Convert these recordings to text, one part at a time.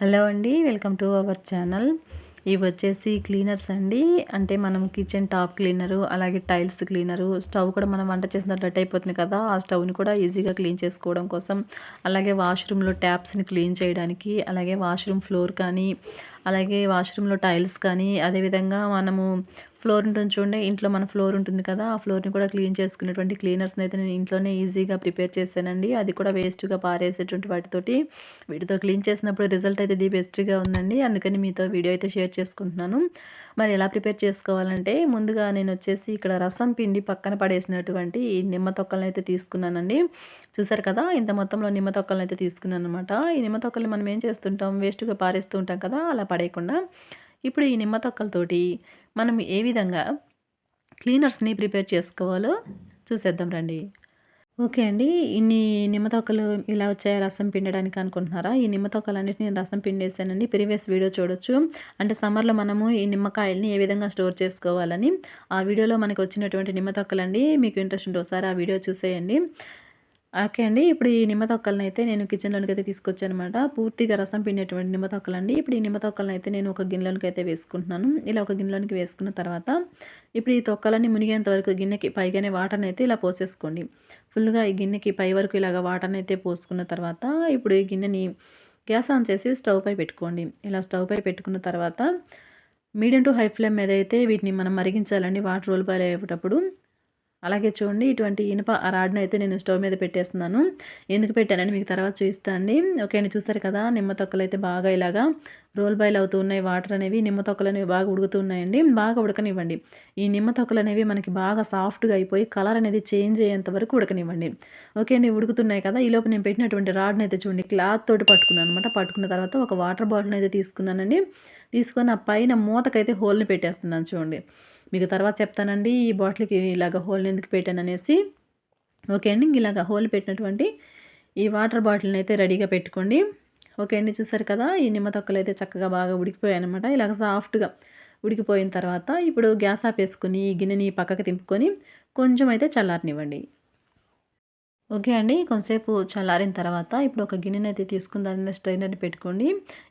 Hello అండి welcome to our channel. ఇవి వచ్చేసి క్లీనర్స్ అండి. అంటే మనం కిచెన్ టాప్ క్లీనరు అలాగే టైల్స్ క్లీనరు స్టవ్ కూడా మనం వంట చేసిన డట్ అయిపోతుంది కదా. ఆ స్టవ్ని కూడా ఈజీగా క్లీన్ చేసుకోవడం కోసం. అలాగే వాష్రూమ్లో ట్యాప్స్ని క్లీన్ చేయడానికి అలాగే వాష్రూమ్ ఫ్లోర్ కానీ అలాగే వాష్రూమ్లో టైల్స్ కానీ అదేవిధంగా మనము ఫ్లోర్ ఉంటుంది చూడండి. ఇంట్లో మన ఫ్లోర్ ఉంటుంది కదా ఆ ఫ్లోర్ని కూడా క్లీన్ చేసుకునేటువంటి క్లీనర్స్ని అయితే నేను ఇంట్లోనే ఈజీగా ప్రిపేర్ చేశానండి. అది కూడా వేస్ట్గా పారేసేటువంటి వాటితోటి వీటితో క్లీన్ చేసినప్పుడు రిజల్ట్ అయితే ది బెస్ట్గా ఉందండి. అందుకని మీతో వీడియో అయితే షేర్ చేసుకుంటున్నాను. మరి ఎలా ప్రిపేర్ చేసుకోవాలంటే ముందుగా నేను వచ్చేసి ఇక్కడ రసం పిండి పక్కన పడేసినటువంటి ఈ నిమ్మ తొక్కలను అయితే తీసుకున్నానండి. చూసారు కదా ఇంత మొత్తంలో నిమ్మ తొక్కలను అయితే తీసుకున్నాను అనమాట ఈ నిమ్మ తొక్కలు మనం ఏం చేస్తుంటాం? వేస్ట్గా పారేస్తూ ఉంటాం కదా అలా పడేయకుండా. ఇప్పుడు ఈ నిమ్మ తొక్కలతోటి మనం ఏ విధంగా క్లీనర్స్ని ప్రిపేర్ చేసుకోవాలో చూసేద్దాం రండి. ఓకే అండి ఇన్ని నిమ్మతొక్కలు ఇలా వచ్చాయి రసం పిండడానికి అనుకుంటున్నారా? ఈ నిమ్మతొక్కలన్నిటి నేను రసం పిండేసానండి ప్రీవియస్ వీడియో చూడొచ్చు. అంటే సమ్మర్లో మనము ఈ నిమ్మకాయల్ని ఏ విధంగా స్టోర్ చేసుకోవాలని ఆ వీడియోలో మనకు వచ్చినటువంటి నిమ్మతొక్కలండి మీకు ఇంట్రెస్ట్ ఉంటే ఒకసారి ఆ వీడియో చూసేయండి. ఓకే అండి. ఇప్పుడు ఈ నిమ్మ తొక్కలను అయితే నేను కిచెన్లోనికి అయితే తీసుకొచ్చాను అనమాట పూర్తిగా రసం పిండేటువంటి నిమ్మ తొక్కలు అండి ఇప్పుడు ఈ నిమ్మ తొక్కలను అయితే నేను ఒక గిన్నెలోనికి అయితే వేసుకుంటున్నాను. ఇలా ఒక గిన్నెలోనికి వేసుకున్న తర్వాత ఇప్పుడు ఈ తొక్కలన్నీ మునిగేంత వరకు గిన్నెకి పైగానే వాటర్ని అయితే ఇలా పోసేసుకోండి. ఫుల్గా ఈ గిన్నెకి పై వరకు ఇలాగ వాటర్ని అయితే పోసుకున్న తర్వాత ఇప్పుడు ఈ గిన్నెని గ్యాస్ ఆన్ చేసి స్టవ్ పై పెట్టుకోండి. ఇలా స్టవ్ పై పెట్టుకున్న తర్వాత మీడియం టు హై ఫ్లేమ్ మీద అయితే వీటిని మనం మరిగించాలండి. వాటర్ రోల్ బాయిల్ అయ్యేటప్పుడు అలాగే చూడండి ఇటువంటి ఇనుప రాడ్ని అయితే నేను స్టవ్ మీద పెట్టేస్తున్నాను. ఎందుకు పెట్టానని మీకు తర్వాత చూపిస్తాను అండి. ఓకే అండి చూస్తారు కదా నిమ్మ తొక్కలు అయితే బాగా ఇలాగా రోల్ బాయిల్ అవుతూ ఉన్నాయి. వాటర్ అనేవి నిమ్మ తొక్కలు అనేవి బాగా ఉడుకుతున్నాయండి బాగా ఉడకనివ్వండి. ఈ నిమ్మ తొక్కలు అనేవి మనకి బాగా సాఫ్ట్గా అయిపోయి కలర్ అనేది చేంజ్ అయ్యేంత వరకు ఉడకనివ్వండి. ఓకే అండి ఉడుకుతున్నాయి కదా ఈ లోపు నేను పెట్టినటువంటి రాడ్ని అయితే చూడండి క్లాత్ తోటి పట్టుకున్నాను అనమాట పట్టుకున్న తర్వాత ఒక వాటర్ బాటిల్ అయితే తీసుకున్నానండి. తీసుకొని ఆ పైన మూతకైతే హోల్ని పెట్టేస్తున్నాను చూడండి. మీకు తర్వాత చెప్తానండి ఈ బాటిల్కి ఇలాగ హోల్ ఎందుకు పెట్టాను అనేసి. ఓకే అండి ఇలాగ హోల్ పెట్టినటువంటి ఈ వాటర్ బాటిల్ని అయితే రెడీగా పెట్టుకోండి. ఓకే అండి చూసారు కదా ఈ నిమ్మ తొక్కలు అయితే చక్కగా బాగా ఉడికిపోయాయి అనమాట ఇలాగ సాఫ్ట్గా ఉడికిపోయిన తర్వాత ఇప్పుడు గ్యాస్ ఆపేసుకుని ఈ గిన్నెని పక్కకు తింపుకొని కొంచెం అయితే చల్లారనివ్వండి. ఓకే అండి. కొంతసేపు చల్లారిన తర్వాత ఇప్పుడు ఒక గిన్నెని అయితే తీసుకుని దానిలో స్ట్రైనర్ని పెట్టుకోండి.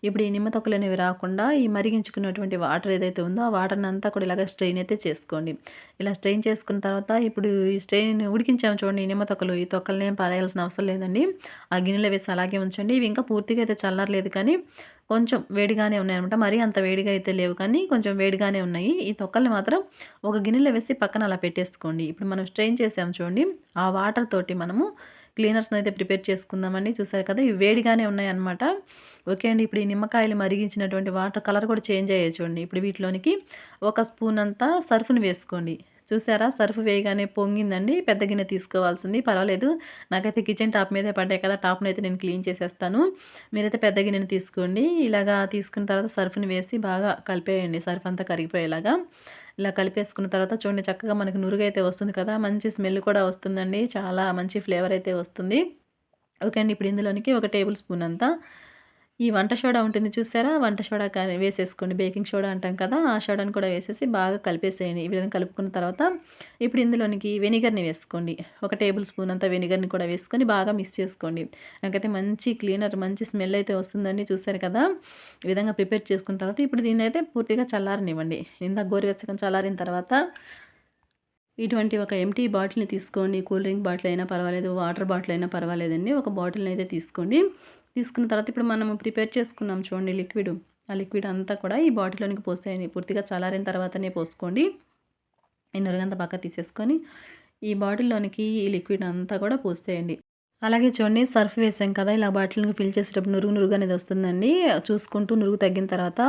ఇప్పుడు ఈ నిమ్మ తొక్కలు అనేవి రాకుండా ఈ మరిగించుకున్నటువంటి వాటర్ ఏదైతే ఉందో ఆ వాటర్ని అంతా కూడా ఇలాగ స్ట్రెయిన్ అయితే చేసుకోండి. ఇలా స్ట్రెయిన్ చేసుకున్న తర్వాత ఇప్పుడు ఈ స్ట్రెయిన్ ఉడికించాము చూడండి ఈ నిమ్మ తొక్కలు. ఈ తొక్కలనే పడేయాల్సిన అవసరం లేదండి. ఆ గిన్నెలో వేసి అలాగే ఉంచండి. ఇవి ఇంకా పూర్తిగా అయితే చల్లారలేదు కానీ కొంచెం వేడిగానే ఉన్నాయన్నమాట. మరీ అంత వేడిగా అయితే లేవు కానీ కొంచెం వేడిగానే ఉన్నాయి. ఈ తొక్కల్ని మాత్రం ఒక గిన్నెలో వేసి పక్కన అలా పెట్టేసుకోండి. ఇప్పుడు మనం స్ట్రెయిన్ చేసాం చూడండి. ఆ వాటర్ తోటి మనము క్లీనర్స్ని అయితే ప్రిపేర్ చేసుకుందామండి. చూసారు కదా ఇవి వేడిగానే ఉన్నాయన్నమాట. ఓకే అండి ఇప్పుడు ఈ నిమ్మకాయలు మరిగించినటువంటి వాటర్ కలర్ కూడా చేంజ్ అయ్యే చూడండి. ఇప్పుడు వీటిలోనికి ఒక స్పూన్ అంతా సర్ఫ్ని వేసుకోండి. చూసారా? సర్ఫ్ వేయగానే పొంగిందండి. పెద్ద గిన్నె తీసుకోవాల్సింది. పర్వాలేదు. నాకైతే కిచెన్ టాప్ మీదే పడ్డాయి కదా టాప్ని అయితే నేను క్లీన్ చేసేస్తాను. మీరైతే పెద్ద గిన్నెని తీసుకోండి. ఇలాగా తీసుకున్న తర్వాత సర్ఫ్ని వేసి బాగా కలిపేయండి. సర్ఫ్ అంతా కరిగిపోయేలాగా. ఇలా కలిపేసుకున్న తర్వాత చూడండి చక్కగా మనకు నురుగైతే అయితే వస్తుంది కదా మంచి స్మెల్ కూడా వస్తుందండి. చాలా మంచి ఫ్లేవర్ అయితే వస్తుంది. ఓకే అండి. ఇప్పుడు ఇందులోనికి ఒక టేబుల్ స్పూన్ అంతా ఈ వంట సోడా ఉంటుంది చూసారా? వంట సోడా కానీ వేసేసుకోండి. బేకింగ్ సోడా అంటాం కదా ఆ సోడాని కూడా వేసేసి బాగా కలిపేసేయండి. ఈ విధంగా కలుపుకున్న తర్వాత ఇప్పుడు ఇందులోనికి వెనిగర్ని వేసుకోండి. ఒక టేబుల్ స్పూన్ అంతా వెనిగర్ని కూడా వేసుకొని బాగా మిక్స్ చేసుకోండి. నాకైతే మంచి క్లీనర్ మంచి స్మెల్ అయితే వస్తుందండి చూసారు కదా. ఈ విధంగా ప్రిపేర్ చేసుకున్న తర్వాత ఇప్పుడు దీన్ని అయితే పూర్తిగా చల్లారనివ్వండి. ఇంత గోరువెచ్చకం చల్లారిన తర్వాత ఇటువంటి ఒక ఎంటీ బాటిల్ని తీసుకోండి. కూల్ డ్రింక్ బాటిల్ అయినా పర్వాలేదు వాటర్ బాటిల్ అయినా పర్వాలేదండి. ఒక బాటిల్ని అయితే తీసుకోండి. తీసుకున్న తర్వాత ఇప్పుడు మనం ప్రిపేర్ చేసుకున్నాం చూడండి లిక్విడ్. ఆ లిక్విడ్ అంతా కూడా ఈ బాటిల్లోనికి పోసేయండి. పూర్తిగా చల్లారిన తర్వాతనే పోసుకోండి. ఈ నురగంతా పక్క తీసేసుకొని ఈ బాటిల్లోనికి ఈ లిక్విడ్ అంతా కూడా పోసేయండి. అలాగే చూడండి సర్ఫ్ వేసాం కదా ఇలా బాటిల్ని ఫిల్ చేసేటప్పుడు నురుగు నురుగు అనేది వస్తుందండి. చూసుకుంటూ నురుగు తగ్గిన తర్వాత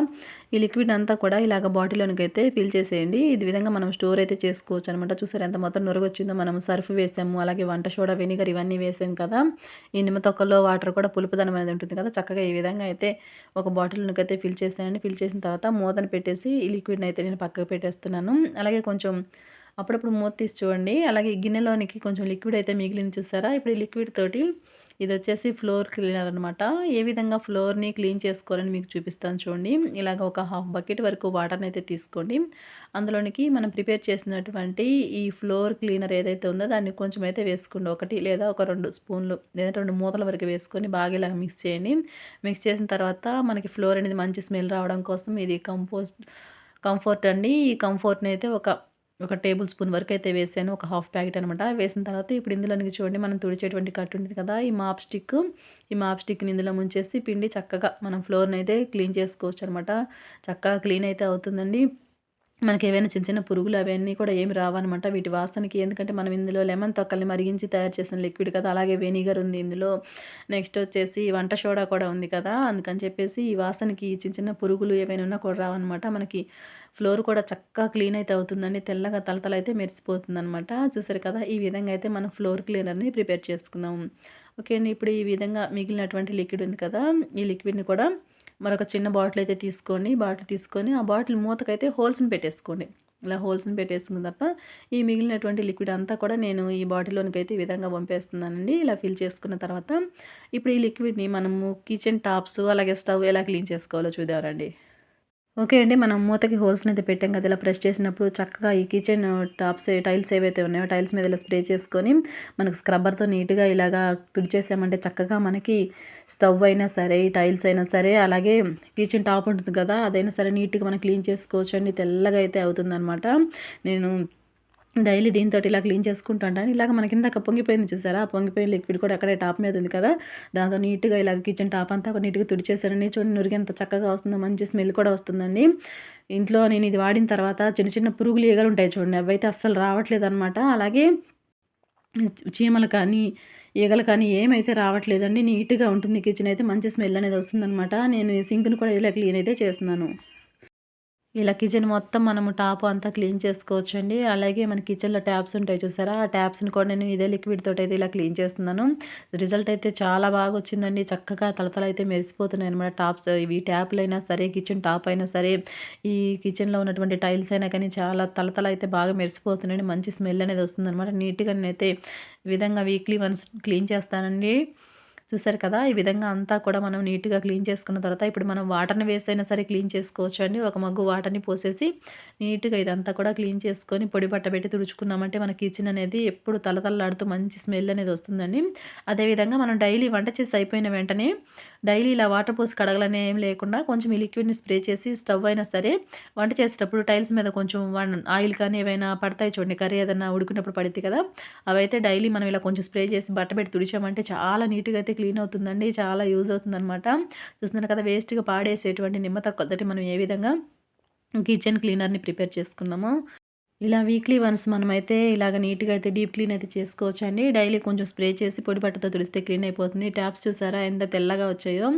ఈ లిక్విడ్ అంతా కూడా ఇలాగ బాటిల్లోనికి అయితే ఫిల్ చేసేయండి. ఇది విధంగా మనం స్టోర్ అయితే చేసుకోవచ్చు అనమాట చూసారు ఎంత మొత్తం నురుగు వచ్చిందో మనం సర్ఫ్ వేసాము. అలాగే వంట సోడా వెనిగర్ ఇవన్నీ వేసాం కదా. ఈ నిమ్మ తొక్కల్లో వాటర్ కూడా పులుపుదనం అనేది ఉంటుంది కదా. చక్కగా ఈ విధంగా అయితే ఒక బాటిల్లోకి అయితే ఫిల్ చేసాయండి. ఫిల్ చేసిన తర్వాత మూతను పెట్టేసి ఈ లిక్విడ్ని అయితే నేను పక్కకు పెట్టేస్తున్నాను. అలాగే కొంచెం అప్పుడప్పుడు మూత తీసి చూడండి. అలాగే గిన్నెలోనికి కొంచెం లిక్విడ్ అయితే మిగిలింది చూసారా? ఇప్పుడు ఈ లిక్విడ్ తోటి ఇది వచ్చేసి ఫ్లోర్ క్లీనర్ అనమాట ఏ విధంగా ఫ్లోర్ని క్లీన్ చేసుకోవాలని మీకు చూపిస్తాను చూడండి. ఇలాగ ఒక హాఫ్ బకెట్ వరకు వాటర్ని అయితే తీసుకోండి. అందులోనికి మనం ప్రిపేర్ చేసినటువంటి ఈ ఫ్లోర్ క్లీనర్ ఏదైతే ఉందో దాన్ని కొంచెం అయితే వేసుకోండి. ఒకటి లేదా ఒక రెండు స్పూన్లు లేదా రెండు మూతల వరకు వేసుకొని బాగా ఇలాగ మిక్స్ చేయండి. మిక్స్ చేసిన తర్వాత మనకి ఫ్లోర్ అనేది మంచి స్మెల్ రావడం కోసం ఇది కంపోస్ట్ కంఫర్ట్ అండి. ఈ కంఫర్ట్ని అయితే ఒక ఒక టేబుల్ స్పూన్ వరకు అయితే వేసాను ఒక హాఫ్ ప్యాకెట్ అనమాట వేసిన తర్వాత ఇప్పుడు ఇందులోనికి చూడండి మనం తుడిచేటువంటి కట్టు ఉంటుంది కదా ఈ మాప్ స్టిక్ ఈ మాప్ స్టిక్ని ఇందులో ముంచేసి పిండి చక్కగా మనం ఫ్లోర్ని అయితే క్లీన్ చేసుకోవచ్చు అనమాట చక్కగా క్లీన్ అయితే అవుతుందండి. మనకి ఏవైనా చిన్న చిన్న పురుగులు అవన్నీ కూడా ఏమి రావన్నమాట వీటి వాసనకి ఎందుకంటే మనం ఇందులో లెమన్ తొక్కల్ని మరిగించి తయారు చేసిన లిక్విడ్ కదా అలాగే వెనిగర్ ఉంది ఇందులో. నెక్స్ట్ వచ్చేసి వంట సోడా కూడా ఉంది కదా అందుకని చెప్పేసి ఈ వాసనకి చిన్న చిన్న పురుగులు ఏమైనా ఉన్నా కూడా రావన్నమాట మనకి ఫ్లోర్ కూడా చక్కగా క్లీన్ అయితే అవుతుందండి తెల్లగా తలతల అయితే మెరిసిపోతుంది అనమాట చూసారు కదా ఈ విధంగా అయితే మనం ఫ్లోర్ క్లీనర్ని ప్రిపేర్ చేసుకున్నాం ఓకే అండి ఇప్పుడు ఈ విధంగా మిగిలినటువంటి లిక్విడ్ ఉంది కదా ఈ లిక్విడ్ని కూడా మరొక చిన్న బాటిల్ అయితే తీసుకోండి. బాటిల్ తీసుకొని ఆ బాటిల్ మూతకైతే హోల్స్ని పెట్టేసుకోండి. ఇలా హోల్స్ని పెట్టేసుకున్న తర్వాత ఈ మిగిలినటువంటి లిక్విడ్ అంతా కూడా నేను ఈ బాటిల్లోనికి అయితే ఈ విధంగా పంపేస్తున్నానండి. ఇలా ఫిల్ చేసుకున్న తర్వాత ఇప్పుడు ఈ లిక్విడ్ని మనము కిచెన్ టాప్స్ అలాగే స్టవ్ ఎలా క్లీన్ చేసుకోవాలో చూద్దామండి ఓకే అండి మనం మూతకి హోల్స్ని అయితే పెట్టాం కదా ఇలా ప్రెస్ చేసినప్పుడు చక్కగా ఈ కిచెన్ టాప్స్ టైల్స్ ఏవైతే ఉన్నాయో టైల్స్ మీద ఇలా స్ప్రే చేసుకొని మనకు స్క్రబ్బర్తో నీట్గా ఇలాగా తుడిచేసామంటే చక్కగా మనకి స్టవ్ అయినా సరే టైల్స్ అయినా సరే అలాగే కిచెన్ టాప్ ఉంటుంది కదా అదైనా సరే నీట్గా మనం క్లీన్ చేసుకోవచ్చు అండి తెల్లగా అయితే అవుతుందన్నమాట. నేను డైలీ దీంతో ఇలా క్లీన్ చేసుకుంటాను ఇలాగ మనకి ఇందాక పొంగిపోయింది చూసారా? ఆ పొంగిపోయిన లిక్విడ్ కూడా అక్కడే టాప్ మీద ఉంది కదా? దాంతో నీట్గా ఇలా కిచెన్ టాప్ అంతా నీట్గా తుడిచేసారని చూడండి. నురిగి చక్కగా వస్తుందో మంచి స్మెల్ కూడా వస్తుందండి. ఇంట్లో నేను ఇది వాడిన తర్వాత చిన్న చిన్న పురుగులు ఈగలు ఉంటాయి చూడండి. అవైతే అస్సలు రావట్లేదు అనమాట అలాగే చీమలు కానీ ఈగలు కానీ ఏమైతే రావట్లేదండి నీట్గా ఉంటుంది కిచెన్ అయితే మంచి స్మెల్ అనేది వస్తుందనమాట నేను సింక్ను సింక్ని కూడా ఇలా క్లీన్ అయితే చేస్తున్నాను. ఇలా కిచెన్ మొత్తం మనము టాప్ అంతా క్లీన్ చేసుకోవచ్చండి. అలాగే మన కిచెన్లో ట్యాప్స్ ఉంటాయి చూసారా? ఆ ట్యాప్స్ని కూడా నేను ఇదే లిక్విడ్ తోటి అయితే ఇలా క్లీన్ చేస్తున్నాను. రిజల్ట్ అయితే చాలా బాగా వచ్చిందండి. చక్కగా తలతల అయితే మెరిసిపోతున్నాయి అనమాట టాప్స్ ఇవి ట్యాప్లు అయినా సరే కిచెన్ టాప్ అయినా సరే ఈ కిచెన్లో ఉన్నటువంటి టైల్స్ అయినా కానీ చాలా తలతల అయితే బాగా మెరిసిపోతున్నాయండి. మంచి స్మెల్ అనేది వస్తుంది అనమాట నీట్గా నేనైతే ఈ విధంగా వీక్లీ వన్స్ క్లీన్ చేస్తానండి. చూసారు కదా? ఈ విధంగా అంతా కూడా మనం నీట్గా క్లీన్ చేసుకున్న తర్వాత ఇప్పుడు మనం వాటర్ని వేసైనా సరే క్లీన్ చేసుకోవచ్చు అండి ఒక మగ్గు వాటర్ని పోసేసి నీట్గా ఇదంతా కూడా క్లీన్ చేసుకొని పొడి పట్ట పెట్టి తుడుచుకున్నామంటే మన కిచెన్ అనేది ఎప్పుడు తలతల్లాడుతూ మంచి స్మెల్ అనేది వస్తుందండి. అదేవిధంగా మనం డైలీ వంట చేసి అయిపోయిన వెంటనే డైలీ ఇలా వాటర్ పోసి కడగలనే ఏం లేకుండా కొంచెం ఈ లిక్విడ్ని స్ప్రే చేసి స్టవ్ అయినా సరే వంట చేసేటప్పుడు టైల్స్ మీద కొంచెం ఆయిల్ కానీ ఏవైనా పడతాయి చూడండి. కర్రీ ఏదైనా ఉడికినప్పుడు పడుద్ది కదా? అవైతే డైలీ మనం ఇలా కొంచెం స్ప్రే చేసి బట్ట పెట్టి తుడిచామంటే చాలా నీట్గా అయితే క్లీన్ అవుతుందండి చాలా యూజ్ అవుతుందన్నమాట. చూస్తున్నారు కదా వేస్ట్గా పాడేసేటువంటి నిమ్మ తక్కువ మనం ఏ విధంగా కిచెన్ క్లీనర్ని ప్రిపేర్ చేసుకున్నాము. ఇలా వీక్లీ వన్స్ మనమైతే ఇలాగ నీట్గా అయితే డీప్ క్లీన్ అయితే చేసుకోవచ్చు అండి డైలీ కొంచెం స్ప్రే చేసి పొడి బట్టతో తుడిస్తే క్లీన్ అయిపోతుంది. ట్యాప్స్ చూసారా? ఎంత తెల్లగా వచ్చాయో.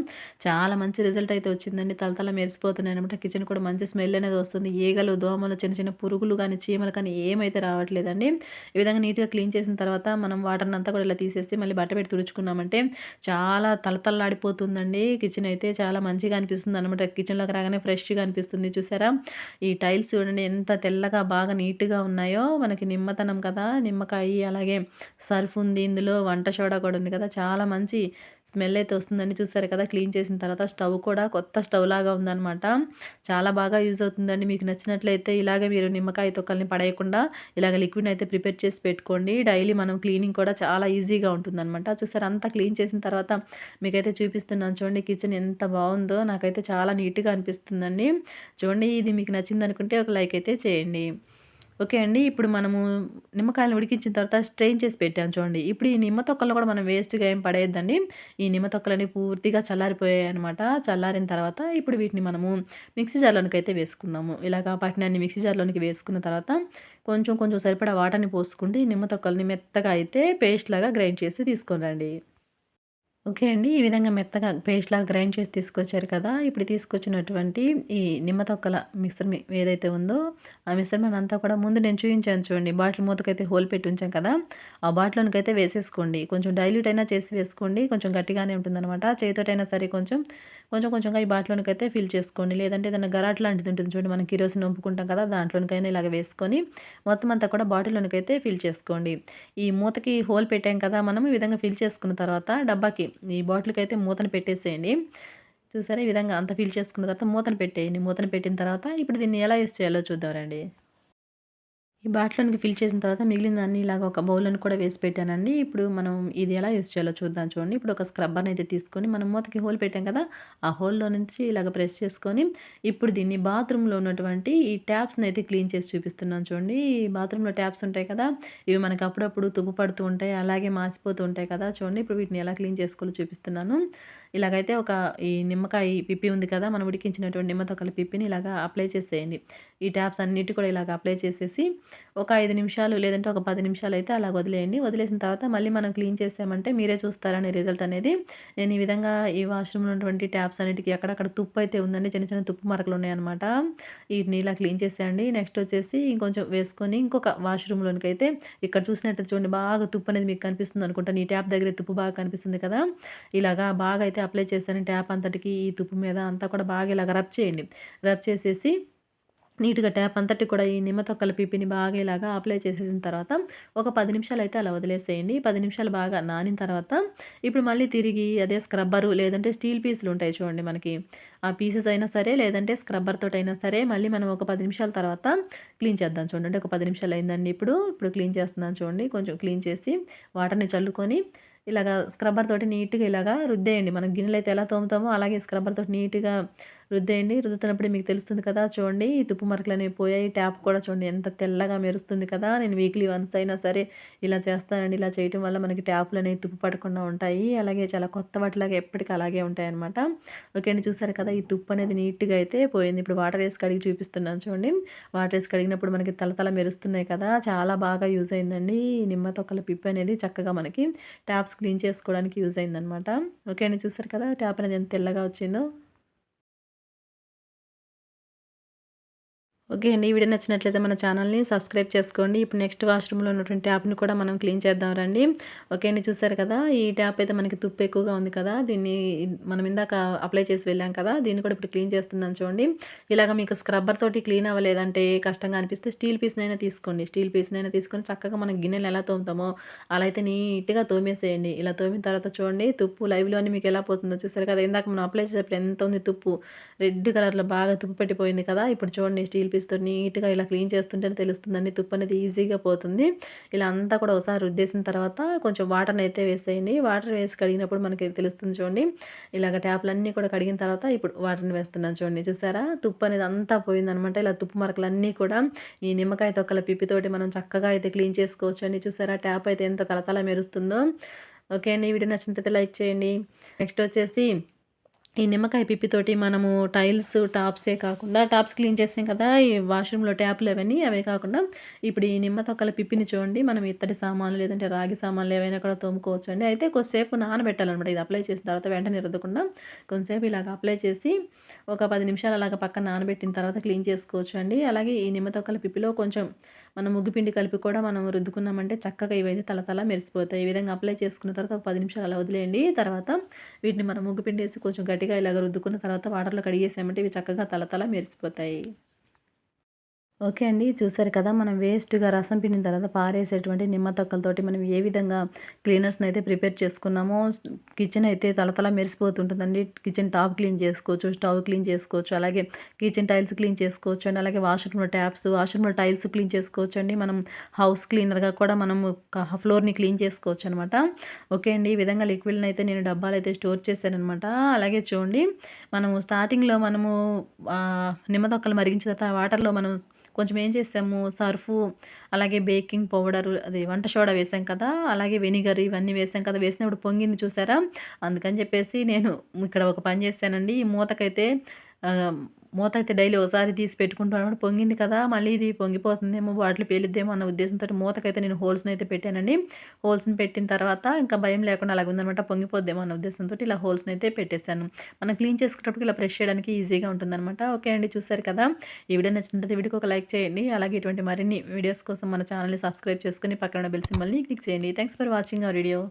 చాలా మంచి రిజల్ట్ అయితే వచ్చిందండి. తలతల మెరిసిపోతున్నాయి అనమాట కిచెన్ కూడా మంచి స్మెల్ అనేది వస్తుంది. ఈగలు దోమలు చిన్న చిన్న పురుగులు కానీ చీమలు కానీ ఏమైతే రావట్లేదండి. ఈ విధంగా నీట్గా క్లీన్ చేసిన తర్వాత మనం వాటర్ని అంతా కూడా ఇలా తీసేసి మళ్ళీ బట్ట పెట్టి తుడుచుకున్నామంటే చాలా తలతల్లాడిపోతుందండి. కిచెన్ అయితే చాలా మంచిగా అనిపిస్తుంది అనమాట కిచెన్లోకి రాగానే ఫ్రెష్గా అనిపిస్తుంది. చూసారా? ఈ టైల్స్ చూడండి ఎంత తెల్లగా బాగా నీట్గా ఉన్నాయో మనకి నిమ్మతనం కదా నిమ్మకాయ అలాగే సర్ఫ్ ఉంది ఇందులో వంట సోడా కూడా ఉంది కదా చాలా మంచి స్మెల్ అయితే వస్తుందని చూసారు కదా క్లీన్ చేసిన తర్వాత స్టవ్ కూడా కొత్త స్టవ్ లాగా ఉందన్నమాట. చాలా బాగా యూజ్ అవుతుందండి. మీకు నచ్చినట్లయితే ఇలాగే మీరు నిమ్మకాయ తొక్కల్ని పడేయకుండా ఇలాగ లిక్విడ్ అయితే ప్రిపేర్ చేసి పెట్టుకోండి. డైలీ మనం క్లీనింగ్ కూడా చాలా ఈజీగా ఉంటుందన్నమాట. చూసారు అంతా క్లీన్ చేసిన తర్వాత మీకైతే చూపిస్తున్నాను చూడండి కిచెన్ ఎంత బాగుందో నాకైతే చాలా నీట్గా అనిపిస్తుందండి. చూడండి ఇది మీకు నచ్చింది అనుకుంటే ఒక లైక్ అయితే చేయండి. ఓకే అండి. ఇప్పుడు మనము నిమ్మకాయలను ఉడికించిన తర్వాత స్ట్రెయిన్ చేసి పెట్టాము చూడండి. ఇప్పుడు ఈ నిమ్మ తొక్కలు కూడా మనం వేస్ట్గా ఏం పడేయద్దండి. ఈ నిమ్మ తొక్కలని పూర్తిగా చల్లారిపోయాయి అనమాట చల్లారిన తర్వాత ఇప్పుడు వీటిని మనము మిక్సీ జార్లోనికి అయితే వేసుకున్నాము ఇలాగా పట్టినాన్ని మిక్సీ జార్లోనికి వేసుకున్న తర్వాత కొంచెం కొంచెం సరిపడా వాటర్ని పోసుకుంటే నిమ్మ తొక్కల్ని మెత్తగా అయితే పేస్ట్ లాగా గ్రైండ్ చేసి తీసుకొని రండి. ఓకే అండి. ఈ విధంగా మెత్తగా పేస్ట్‌లాగా గ్రైండ్ చేసి తీసుకొచ్చారు కదా! ఇప్పుడు తీసుకొచ్చినటువంటి ఈ నిమ్మ తొక్కల మిశ్రమం ఏదైతే ఉందో, ఆ మిశ్రమాన్ని అంతా కూడా ముందు నేను చూపించాను చూడండి. బాటిల్ మూతకైతే హోల్ పెట్టి ఉంచాం కదా! ఆ బాటిల్‌లోనికైతే వేసేసుకోండి. కొంచెం డైల్యూట్ అయినా చేసి వేసుకోండి. కొంచెం గట్టిగానే ఉంటుందనమాట. చేతితోటైనా సరే కొంచెం, కొంచెం కొంచెంగా ఈ బాటిల్‌లోనికైతే ఫిల్ చేసుకోండి. లేదంటే ఏదైనా గరాట్ లాంటిది ఉంటుంది చూడండి. మనం కిరోసిన్ నింపుకుంటాం కదా! దాంట్లోనికైనా ఇలాగ వేసుకొని మొత్తం అంతా కూడా బాటిల్‌లోనికైతే ఫిల్ చేసుకోండి. ఈ మూతకి హోల్ పెట్టాం కదా! మనం ఈ విధంగా ఫిల్ చేసుకున్న తర్వాత డబ్బాకి ఈ బాటిల్‌కి అయితే మూతను పెట్టేసేయండి. చూసారా? ఈ విధంగా అంత ఫిల్ చేసుకున్న తర్వాత మూతను పెట్టేయండి. మూతను పెట్టిన తర్వాత ఇప్పుడు దీన్ని ఎలా యూజ్ చేయాలో చూద్దాం రండి. ఈ బాటిల్‌లోనికి ఫిల్ చేసిన తర్వాత మిగిలిన దాన్ని ఇలాగ ఒక బౌల్ని కూడా వేసి పెట్టానండి. ఇప్పుడు మనం ఇది ఎలా యూజ్ చేయాలో చూద్దాం చూడండి. ఇప్పుడు ఒక స్క్రబ్బర్‌ని అయితే తీసుకొని మనం మూతకి హోల్ పెట్టాం కదా! ఆ హోల్‌లో నుంచి ఇలాగ ప్రెస్ చేసుకొని ఇప్పుడు దీన్ని బాత్రూంలో ఉన్నటువంటి ఈ ట్యాప్స్‌ని అయితే క్లీన్ చేసి చూపిస్తున్నాను చూడండి. ఈ బాత్రూంలో ట్యాప్స్ ఉంటాయి కదా! ఇవి మనకు అప్పుడప్పుడు తుప్పు పడుతూ ఉంటాయి. అలాగే మాసిపోతూ ఉంటాయి కదా! చూడండి ఇప్పుడు వీటిని ఎలా క్లీన్ చేసుకోవాలో చూపిస్తున్నాను. ఇలాగైతే ఒక ఈ నిమ్మకాయ పిప్పి ఉంది కదా! మనం ఉడికించినటువంటి నిమ్మ తొక్కల పిప్పిని ఇలాగా అప్లై చేసేయండి. ఈ ట్యాప్స్ అన్నిటి కూడా ఇలాగ అప్లై చేసేసి ఒక ఐదు నిమిషాలు లేదంటే ఒక పది నిమిషాలు అయితే అలా వదిలేయండి. వదిలేసిన తర్వాత మళ్ళీ మనం క్లీన్ చేసామంటే మీరే చూస్తారని రిజల్ట్ అనేది. నేను ఈ విధంగా ఈ వాష్‌రూమ్‌లో ఉన్నటువంటి ట్యాప్స్ అన్నిటికీ అక్కడక్కడ తుప్పు అయితే ఉందండి. చిన్న చిన్న తుప్పు మరకలు ఉన్నాయన్నమాట. వీటిని ఇలా క్లీన్ చేసేయండి. నెక్స్ట్ వచ్చేసి ఇంకొంచెం వేసుకొని ఇంకొక వాష్‌రూమ్‌లోనికైతే ఇక్కడ చూసినట్టు చూడండి బాగా తుప్పు అనేది మీకు కనిపిస్తుంది అనుకుంటాను. ఈ ట్యాప్ దగ్గర తుప్పు బాగా కనిపిస్తుంది కదా! ఇలాగా బాగా అయితే అప్లై చేశాను ట్యాప్ అంతటికి ఈ తుప్పు మీద అంతా కూడా బాగా ఇలాగ రబ్ చేయండి. రబ్ చేసేసి నీట్‌గా ట్యాప్ అంతటి కూడా ఈ నిమ్మ తొక్కల పిప్పిని బాగా ఇలాగా అప్లై చేసేసిన తర్వాత ఒక పది నిమిషాలు అయితే అలా వదిలేసేయండి. పది నిమిషాలు బాగా నానిన తర్వాత ఇప్పుడు మళ్ళీ తిరిగి అదే స్క్రబ్బరు లేదంటే స్టీల్ పీసులు ఉంటాయి చూడండి మనకి. ఆ పీసెస్ అయినా సరే లేదంటే స్క్రబ్బర్ అయినా సరే మళ్ళీ మనం ఒక పది నిమిషాల తర్వాత క్లీన్ చేద్దాం చూడండి. ఒక పది నిమిషాలు అయిందండి ఇప్పుడు. ఇప్పుడు క్లీన్ చేస్తున్నాను చూడండి. కొంచెం క్లీన్ చేసి వాటర్‌ని చల్లుకొని ఇలాగ స్క్రబ్బర్ తోటి నీట్‌గా ఇలాగా రుద్దేయండి. మనం గిన్నెలైతే ఎలా తోముతామో అలాగే స్క్రబ్బర్ తోటి నీట్‌గా రుద్దేయండి. రుద్దుతున్నప్పుడు మీకు తెలుస్తుంది కదా! చూడండి ఈ తుప్పు మరకలనేవి పోయాయి. ట్యాప్ కూడా చూడండి ఎంత తెల్లగా మెరుస్తుంది కదా! నేను వీక్లీ వన్స్ అయినా సరే ఇలా చేస్తానండి. ఇలా చేయటం వల్ల మనకి ట్యాప్‌లనేవి తుప్పు పడకుండా ఉంటాయి. అలాగే చాలా కొత్త వాటిలాగా ఎప్పటికీ అలాగే ఉంటాయన్నమాట. ఓకే అండి. చూసారు కదా! ఈ తుప్పు అనేది నీట్‌గా అయితే పోయింది. ఇప్పుడు వాటర్ వేసి కడిగి చూపిస్తున్నాను చూడండి. వాటర్ వేసి కడిగినప్పుడు మనకి తలతల మెరుస్తున్నాయి కదా! చాలా బాగా యూజ్ అయిందండి. ఈ నిమ్మ తొక్కల పిప్పి అనేది చక్కగా మనకి ట్యాప్స్ క్లీన్ చేసుకోవడానికి యూజ్ అయిందనమాట. ఓకే అండి. చూసారు కదా! ట్యాప్ అనేది ఎంత తెల్లగా వచ్చిందో. ఓకే అండి. ఈ వీడియో నచ్చినట్లయితే మన ఛానల్‌ని సబ్స్క్రైబ్ చేసుకోండి. ఇప్పుడు నెక్స్ట్ వాష్‌రూమ్‌లో ఉన్నటువంటి ట్యాప్‌ని కూడా మనం క్లీన్ చేద్దాం రండి. ఓకే అండి. చూసారు కదా! ఈ ట్యాప్ అయితే మనకి తుప్పు ఎక్కువగా ఉంది కదా! దీన్ని మనం ఇందాక అప్లై చేసి వెళ్ళాం కదా! దీన్ని కూడా ఇప్పుడు క్లీన్ చేస్తున్నాను చూడండి. ఇలాగ మీకు స్క్రబ్బర్ తోటి క్లీన్ అవ్వలేదంటే కష్టంగా అనిపిస్తే స్టీల్ పీస్‌నైనా తీసుకోండి. స్టీల్ పీస్‌నైనా తీసుకొని చక్కగా మనం గిన్నెలు ఎలా తోముతామో అలా అయితే నీట్‌గా తోమేసేయండి. ఇలా తోమిన తర్వాత చూడండి తుప్పు లైవ్‌లోనే మీకు ఎలా పోతుందో చూసారు కదా! ఇందాక మనం అప్లై చేసేప్పుడు ఎంత ఉంది తుప్పు. రెడ్ కలర్‌లో బాగా తుప్పు పెట్టిపోయింది కదా! ఇప్పుడు చూడండి స్టీల్ పీస్ పీస్‌తో నీట్‌గా ఇలా క్లీన్ చేస్తుంటేనే తెలుస్తుందండి. తుప్పు అనేది ఈజీగా పోతుంది. ఇలా అంతా కూడా ఒకసారి రుద్దేసిన తర్వాత కొంచెం వాటర్‌ని అయితే వేసేయండి. వాటర్ వేసి కడిగినప్పుడు మనకి తెలుస్తుంది చూడండి. ఇలాగ ట్యాప్‌లన్నీ కూడా కడిగిన తర్వాత ఇప్పుడు వాటర్‌ని వేస్తున్నాను చూడండి. చూసారా? తుప్పు అనేది అంతా పోయిందనమాట. ఇలా తుప్పు మరకలన్నీ కూడా ఈ నిమ్మకాయ తొక్కల పిప్పితోటి మనం చక్కగా అయితే క్లీన్ చేసుకోవచ్చండి. చూసారా? ట్యాప్ అయితే ఎంత తలతల మెరుస్తుందో. ఓకే అండి. వీడియో నచ్చినట్లయితే లైక్ చేయండి. నెక్స్ట్ వచ్చేసి ఈ నిమ్మకాయ పిప్పితోటి మనము టైల్స్ టాప్సే కాకుండా టాప్స్ క్లీన్ చేసాం కదా! ఈ వాష్‌రూమ్‌లో ట్యాప్‌లు అవన్నీ అవే కాకుండా ఇప్పుడు ఈ నిమ్మ తొక్కల పిప్పిని చూడండి మనం ఇత్తడి సామాన్లు లేదంటే రాగి సామాన్లు ఏవైనా కూడా తోముకోవచ్చు అండి అయితే కొద్దిసేపు నానబెట్టాలన్నమాట ఇది అప్లై చేసిన తర్వాత వెంటనే రుద్దకుండా కొంతసేపు ఇలాగ అప్లై చేసి ఒక పది నిమిషాలు అలాగ పక్కన నానబెట్టిన తర్వాత క్లీన్ చేసుకోవచ్చు అండి. అలాగే ఈ నిమ్మ తొక్కల పిప్పిలో కొంచెం మనం ముగ్గుపిండి కలిపి కూడా మనం రుద్దుకున్నామంటే చక్కగా ఇవైతే తలతల మెరిసిపోతాయి. ఈ విధంగా అప్లై చేసుకున్న తర్వాత ఒక పది నిమిషాలు అలా వదిలేయండి. తర్వాత వీటిని మనం ముగ్గుపిండి వేసి కొంచెం గట్టిగా ఇలాగ రుద్దుకున్న తర్వాత వాటర్‌లో కడిగేసామంటే ఇవి చక్కగా తలతల మెరిసిపోతాయి. ఓకే అండి. చూసారు కదా! మనం వేస్ట్‌గా రసం పిండిన తర్వాత పారేసేటువంటి నిమ్మ తొక్కలతోటి మనం ఏ విధంగా క్లీనర్స్‌ని అయితే ప్రిపేర్ చేసుకున్నామో కిచెన్ అయితే తళతళ మెరిసిపోతుంటుందండి. కిచెన్ టాప్ క్లీన్ చేసుకోవచ్చు. స్టవ్ క్లీన్ చేసుకోవచ్చు. అలాగే కిచెన్ టైల్స్ క్లీన్ చేసుకోవచ్చు అండి. అలాగే వాష్‌రూమ్‌లో ట్యాప్స్, వాష్‌రూమ్‌లో టైల్స్ క్లీన్ చేసుకోవచ్చు అండి మనం హౌస్ క్లీనర్‌గా కూడా మనం ఫ్లోర్‌ని క్లీన్ చేసుకోవచ్చు అనమాట ఓకే అండి. ఈ విధంగా లిక్విడ్‌ని అయితే నేను డబ్బాలైతే స్టోర్ చేశానమాట అలాగే చూడండి మనము స్టార్టింగ్‌లో మనము నిమ్మ తొక్కలు మరిగించిన తర్వాత వాటర్‌లో మనం కొంచెం ఏం చేసాము సర్ఫు అలాగే బేకింగ్ పౌడరు అది వంట సోడా వేసాం కదా! అలాగే వెనిగర్ ఇవన్నీ వేసాం కదా! వేసినప్పుడు పొంగింది చూసారా? అందుకని చెప్పేసి నేను ఇక్కడ ఒక పని చేశానండి. ఈ మూతకైతే మూత అయితే డైలీ ఒకసారి తీసి పెట్టుకుంటాను పొంగింది కదా మళ్ళీ ఇది పొంగిపోతుందేమో బాటిల్ పేలిద్దేమో అన్న ఉద్దేశంతో మూతకైతే నేను హోల్స్ని అయితే పెట్టానండి. హోల్స్ని పెట్టిన తర్వాత ఇంకా భయం లేకుండా అలాగ ఉందనమాట పొంగిపోద్దేమో అన్న ఉద్దేశంతో ఇలా హోల్స్ని అయితే పెట్టేశాను. మనం క్లీన్ చేసుకున్నప్పుడు ఇలా ప్రెష్ చేయడానికి ఈజీగా ఉంటుందన్నమాట. ఓకే అండి చూసారు కదా? ఈ వీడియో నచ్చినట్లయితే వీడియోకి ఒక లైక్ చేయండి. అలాగే ఇటువంటి మరిన్ని వీడియోస్ కోసం మన ఛానల్ని సబ్స్క్రైబ్ చేసుకుని పక్కన బెల్ సింబల్ని క్లిక్ చేయండి. Thanks for watching our video.